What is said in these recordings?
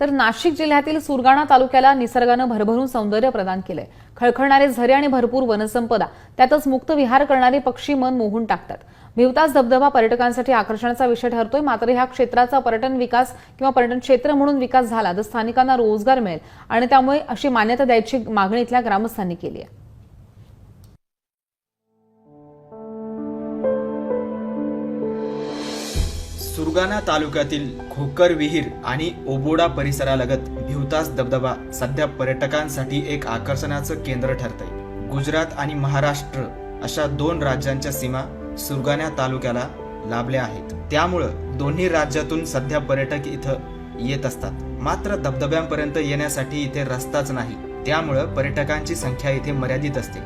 तर नाशिक जिल्ह्यातील सुरगाणा तालुक्याला निसर्गानं भरभरून सौंदर्य प्रदान केलंय. खळखळणारे झरे आणि भरपूर वनसंपदा त्यातच मुक्त विहार करणारे पक्षी मन मोहून टाकतात. भिवताच धबधबा पर्यटकांसाठी आकर्षणाचा विषय ठरतोय मात्र ह्या क्षेत्राचा पर्यटन विकास किंवा पर्यटन क्षेत्र म्हणून विकास झाला तर स्थानिकांना रोजगार मिळेल. आणि त्यामुळे अशी मान्यता द्यायची मागणी इथल्या ग्रामस्थांनी केली आहे. सुरगाणा तालुक्यातील खोकर विहीर आणि ओबोडा परिसरालगत भिवतास धबधबा सध्या पर्यटकांसाठी एक आकर्षणाचं केंद्र ठरतंय. गुजरात आणि महाराष्ट्र अशा दोन राज्यांच्या सीमा सुरगाणा तालुक्याला लाभल्या आहेत. त्यामुळं दोन्ही राज्यातून सध्या पर्यटक इथं येत असतात. मात्र धबधब्यांपर्यंत येण्यासाठी इथे रस्ताच नाही. त्यामुळं पर्यटकांची संख्या इथे मर्यादित असते.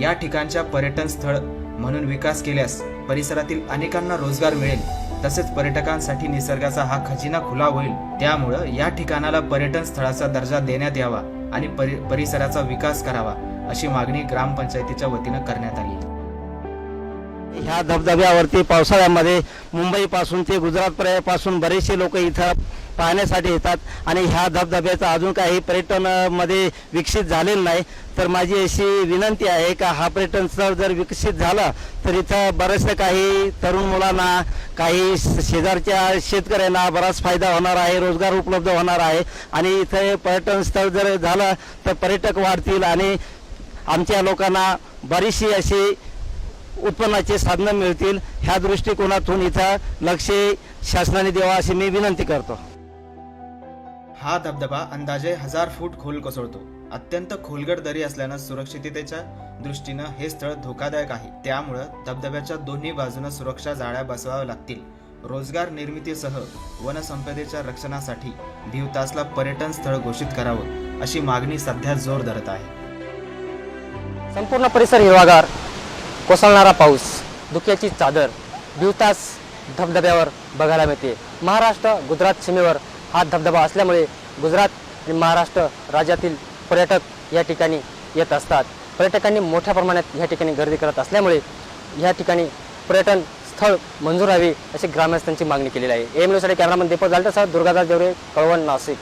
या ठिकाणच्या पर्यटन स्थळ म्हणून विकास केल्यास परिसरातील अनेकांना रोजगार मिळेल. तसेच पर्यटकांसाठी निसर्गाचा हा खजिना खुला होईल. त्यामुळं या ठिकाणाला पर्यटन स्थळाचा दर्जा देण्यात यावा आणि परि परिसराचा विकास करावा अशी मागणी ग्रामपंचायतीच्या वतीनं करण्यात आली. ह्या धबधब्यावरती पावसाळ्यामध्ये मुंबईपासून ते गुजरात पासून बरेचसे लोक इथं पाहण्यासाठी येतात. आणि ह्या धबधब्याचं अजून काही पर्यटनमध्ये विकसित झालेलं नाही. तर माझी अशी विनंती आहे का हा पर्यटन स्थळ जर विकसित झालं तर इथं बरेचसे काही तरुण मुलांना काही शेजारच्या शेतकऱ्यांना बराच फायदा होणार आहे रोजगार उपलब्ध होणार आहे. आणि इथं पर्यटन स्थळ जर झालं तर पर्यटक वाढतील आणि आमच्या लोकांना बरीचशी अशी उत्पन्नाचे साधनं मिळतील. ह्या दृष्टिकोनातून इथं लक्ष शासनाने द्यावा अशी मी विनंती करतो. हा धबधबा अंदाजे हजार फूट खोल कोसळतो. अत्यंत खोलगट दरी असल्यानं सुरक्षिततेच्या दृष्टीनं हे स्थळ धोकादायक आहे. त्यामुळं धबधब्याच्या दोन्ही बाजूनं सुरक्षा जाळ्या बसवाव्या लागतील. रोजगार निर्मितीसह वनसंपदेच्या रक्षणासाठी भिवतासला पर्यटन स्थळ घोषित करावं अशी मागणी सध्या जोर धरत आहे. संपूर्ण परिसर हिरवागार कोसळणारा पाऊस धुक्याची चादर भिवतास धबधब्यावर बघायला मिळते. महाराष्ट्र गुजरात सीमेवर हा धबधबा असल्यामुळे गुजरात आणि महाराष्ट्र राज्यातील पर्यटक या ठिकाणी येत असतात. पर्यटकांनी मोठ्या प्रमाणात या ठिकाणी गर्दी करत असल्यामुळे या ठिकाणी पर्यटन स्थळ मंजूर व्हावी अशी ग्रामस्थांची मागणी केलेली आहे. एम न्यूजसाठी कॅमेरामन दीपक जालटासह दुर्गादास देवरे कळवण नाशिक.